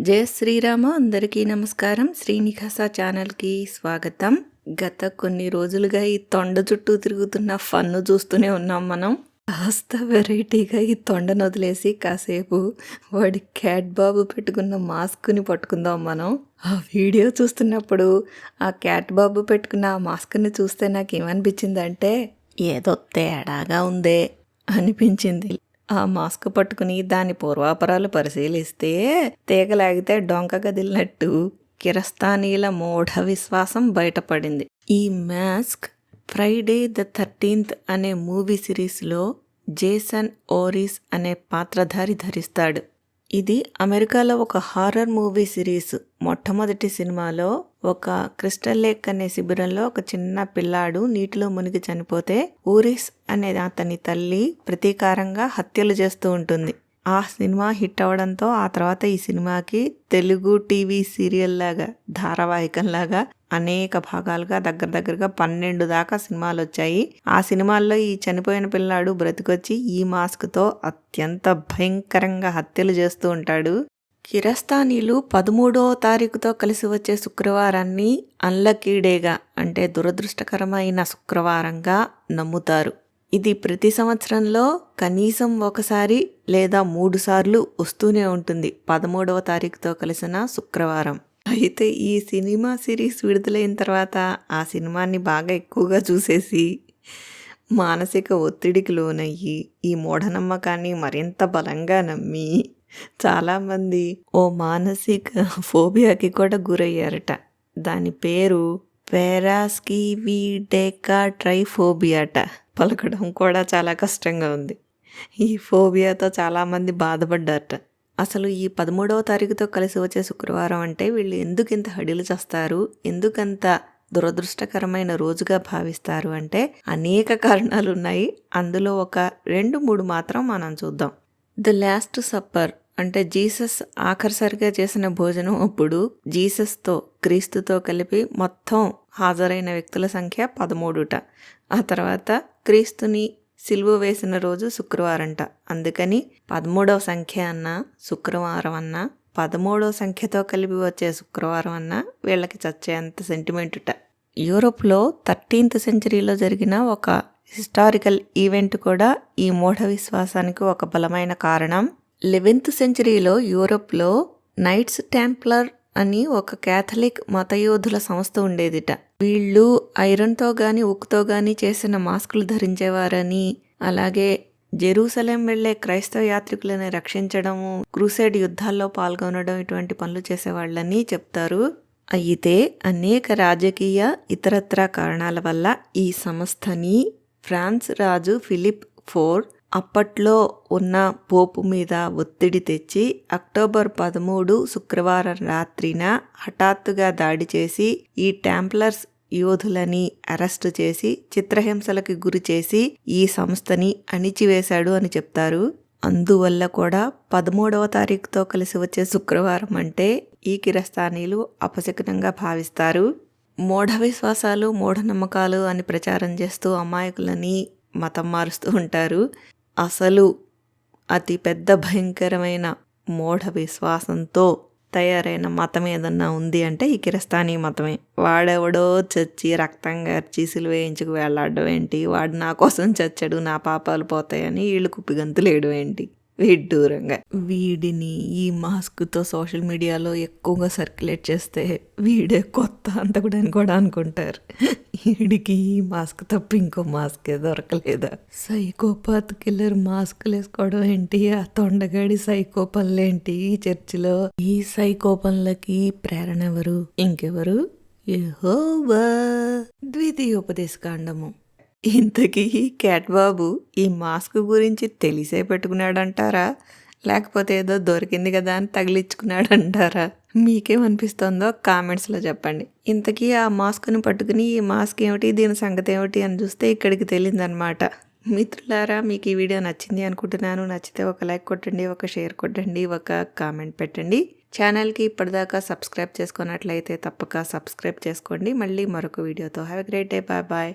జయ శ్రీరామ అందరికీ నమస్కారం. శ్రీనివాస ఛానల్కి స్వాగతం. గత కొన్ని రోజులుగా ఈ తొండ చుట్టూ తిరుగుతున్న ఫన్ను చూస్తూనే ఉన్నాం మనం. కాస్త వెరైటీగా ఈ తొండను వదిలేసి కాసేపు వాడి క్యాట్ బాబు పెట్టుకున్న మాస్క్ని పట్టుకుందాం మనం. ఆ వీడియో చూస్తున్నప్పుడు ఆ క్యాట్ బాబు పెట్టుకున్న ఆ మాస్క్ని చూస్తే నాకు ఏమనిపించిందంటే ఏదో తేడాగా ఉందే అనిపించింది. ఆ మాస్క్ పట్టుకుని దాని పూర్వాపరాలు పరిశీలిస్తే తీగలాగితే డొంక గదిలినట్టు కిరస్తానీల మూఢ విశ్వాసం బయటపడింది. ఈ మాస్క్ ఫ్రైడే ద థర్టీన్త్ అనే మూవీ సిరీస్లో జేసన్ ఓరిస్ అనే పాత్రధారి ధరిస్తాడు. ఇది అమెరికాలో ఒక హారర్ మూవీ సిరీస్. మొట్టమొదటి సినిమాలో ఒక క్రిస్టల్ లేక్ అనే శిబిరంలో ఒక చిన్న పిల్లాడు నీటిలో మునిగి చనిపోతే ఊరిస్ అనే అతని తల్లి ప్రతీకారంగా హత్యలు చేస్తూ ఉంటుంది. ఆ సినిమా హిట్ అవడంతో ఆ తర్వాత ఈ సినిమాకి తెలుగు టీవీ సీరియల్ లాగా ధారావాహికంలాగా అనేక భాగాలుగా దగ్గర దగ్గరగా పన్నెండు దాకా సినిమాలు వచ్చాయి. ఆ సినిమాల్లో ఈ చనిపోయిన పిల్లాడు బ్రతికొచ్చి ఈ మాస్క్తో అత్యంత భయంకరంగా హత్యలు చేస్తూ ఉంటాడు. కిరస్తానీలు పదమూడో తారీఖుతో కలిసి వచ్చే శుక్రవారాన్ని అన్లకీ డేగా అంటే దురదృష్టకరమైన శుక్రవారంగా నమ్ముతారు. ఇది ప్రతి సంవత్సరంలో కనీసం ఒకసారి లేదా మూడు సార్లు వస్తూనే ఉంటుంది. పదమూడవ తారీఖుతో కలిసిన శుక్రవారం. అయితే ఈ సినిమా సిరీస్ విడుదలైన తర్వాత ఆ సినిమాని బాగా ఎక్కువగా చూసేసి మానసిక ఒత్తిడికి లోనయ్యి ఈ మూఢనమ్మకాన్ని మరింత బలంగా నమ్మి చాలామంది ఓ మానసిక ఫోబియాకి కూడా గురయ్యారట. దాని పేరు పెరాస్కివిడేకా ట్రైఫోబియాట పలకడం కూడా చాలా కష్టంగా ఉంది. ఈ ఫోబియాతో చాలామంది బాధపడ్డారట. అసలు ఈ పదమూడవ తారీఖుతో కలిసి వచ్చే శుక్రవారం అంటే వీళ్ళు ఎందుకు ఇంత హడిలు చేస్తారు? ఎందుకంత దురదృష్టకరమైన రోజుగా భావిస్తారు అంటే అనేక కారణాలు ఉన్నాయి. అందులో ఒక రెండు మూడు మాత్రం మనం చూద్దాం. ద లాస్ట్ సప్పర్ అంటే జీసస్ ఆఖరిసరిగా చేసిన భోజనం అప్పుడు జీసస్తో క్రీస్తుతో కలిపి మొత్తం హాజరైన వ్యక్తుల సంఖ్య పదమూడుట. ఆ తర్వాత క్రీస్తుని సిలువ వేసిన రోజు శుక్రవారంట. అందుకని పదమూడవ సంఖ్య అన్న శుక్రవారం అన్న పదమూడవ సంఖ్యతో కలిపి వచ్చే శుక్రవారం అన్న వీళ్ళకి చచ్చేంత సెంటిమెంటుట యూరోప్లో థర్టీన్త్ సెంచరీలో జరిగిన ఒక హిస్టారికల్ ఈవెంట్ కూడా ఈ మూఢ విశ్వాసానికి ఒక బలమైన కారణం. లెవెన్త్ సెంచరీలో యూరోప్లో నైట్స్ టెంప్లర్ అని ఒక క్యాథలిక్ మతయోధుల సంస్థ ఉండేదిట. వీళ్ళు ఐరన్తో గాని ఉక్కుతో గాని చేసిన మాస్కులు ధరించేవారని అలాగే జెరూసలేం వెళ్ళే క్రైస్తవ యాత్రికులని రక్షించడము క్రూసైడ్ యుద్ధాల్లో పాల్గొనడం ఇటువంటి పనులు చేసేవాళ్ళని చెప్తారు. అయితే అనేక రాజకీయ ఇతరత్ర కారణాల వల్ల ఈ సంస్థని ఫ్రాన్స్ రాజు ఫిలిప్ ఫోర్ అప్పట్లో ఉన్న పోపు మీద ఒత్తిడి తెచ్చి అక్టోబర్ పదమూడు శుక్రవారం రాత్రిన హఠాత్తుగా దాడి చేసి ఈ ట్యాంప్లర్స్ యోధులని అరెస్టు చేసి చిత్రహింసలకు గురి చేసి ఈ సంస్థని అణిచివేశాడు అని చెప్తారు. అందువల్ల కూడా పదమూడవ తారీఖుతో కలిసి వచ్చే శుక్రవారం అంటే ఈ కిరస్థానీలు అపశకునంగా భావిస్తారు. మూఢ విశ్వాసాలు మూఢనమ్మకాలు అని ప్రచారం చేస్తూ అమాయకులని మతం మారుస్తూ ఉంటారు. అసలు అతి పెద్ద భయంకరమైన మూఢ విశ్వాసంతో తయారైన మతం ఏదన్నా ఉంది అంటే ఈ కిరస్తానీ మతమే. వాడెవడో చచ్చి రక్తం గర్చి సిలువేయించుకు వేలాడడం ఏంటి? వాడు నా కోసం చచ్చాడు నా పాపాలు పోతాయని వీళ్ళు కుప్పిగంతులేయడం ఏంటి? విడ్డూరంగా. వీడిని ఈ మాస్క్తో సోషల్ మీడియాలో ఎక్కువగా సర్క్యులేట్ చేస్తే వీడే కొత్త అంత కూడా అనుకుంటారు. వీడికి ఈ మాస్క్ తప్ప ఇంకో మాస్కే దొరకలేదా? సైకోపాత్ కిల్లర్ మాస్క్లు వేసుకోవడం ఏంటి? ఆ తొండగాడి సైకోపన్లు ఏంటి ఈ చర్చిలో? ఈ సైకోపన్లకి ప్రేరణ ఎవరు ఇంకెవరు? యెహోవా! ద్వితీయోపదేశకాండము ఇంతకీ క్యాట్ బాబు ఈ మాస్క్ గురించి తెలిసే పెట్టుకున్నాడంటారా? లేకపోతే ఏదో దొరికింది కదా అని తగిలించుకున్నాడంటారా? మీకేమనిపిస్తుందో కామెంట్స్లో చెప్పండి. ఇంతకీ ఆ మాస్క్ని పట్టుకుని ఈ మాస్క్ ఏమిటి దీని సంగతి ఏమిటి అని చూస్తే ఇక్కడికి తెలియదన్నమాట మిత్రులారా మీకు ఈ వీడియో నచ్చింది అనుకుంటున్నాను. నచ్చితే ఒక లైక్ కొట్టండి ఒక షేర్ కొట్టండి ఒక కామెంట్ పెట్టండి. ఛానల్కి ఇప్పటిదాకా సబ్స్క్రైబ్ చేసుకున్నట్లయితే తప్పక సబ్స్క్రైబ్ చేసుకోండి. మళ్ళీ మరొక వీడియోతో. Have a great day. Bye bye.